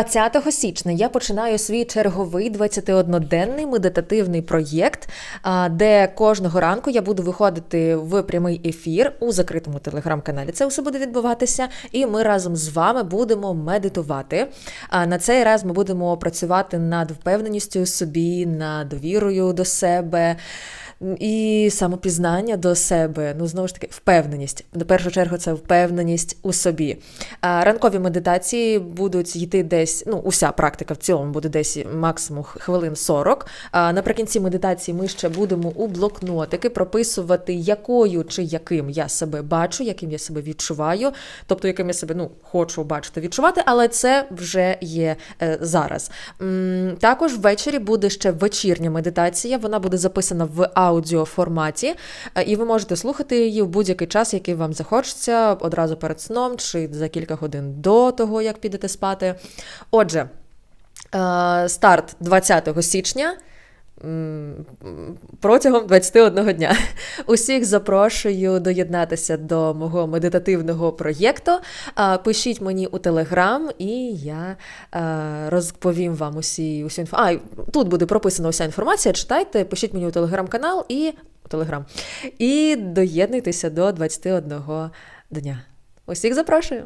20 січня я починаю свій черговий 21-денний медитативний проєкт, де кожного ранку я буду виходити в прямий ефір у закритому телеграм-каналі. Це все буде відбуватися, і ми разом з вами будемо медитувати. На цей раз ми будемо працювати над впевненістю собі, над довірою до себе. І самопізнання до себе, ну знову ж таки, впевненість. На першу чергу, це впевненість у собі. Ранкові медитації будуть йти десь, ну, уся практика в цілому буде десь максимум хвилин 40. А наприкінці медитації ми ще будемо у блокнотики прописувати, якою чи яким я себе бачу, яким я себе відчуваю, тобто яким я себе ну, хочу бачити, відчувати, але це вже є е, зараз. Також ввечері буде ще вечірня медитація. Вона буде записана в аудіоформаті, форматі, і ви можете слухати її в будь-який час, який вам захочеться, одразу перед сном чи за кілька годин до того, як підете спати. Отже, е, старт 20 січня. Протягом 21 дня усіх запрошую доєднатися до мого медитативного проєкту. Пишіть мені у Телеграм, і я е, розповім вам усі усю інфo. А, тут буде прописана уся інформація. Читайте, пишіть мені у телеграм-канал і Телеграм. І доєднуйтеся до 21 дня. Усіх запрошую!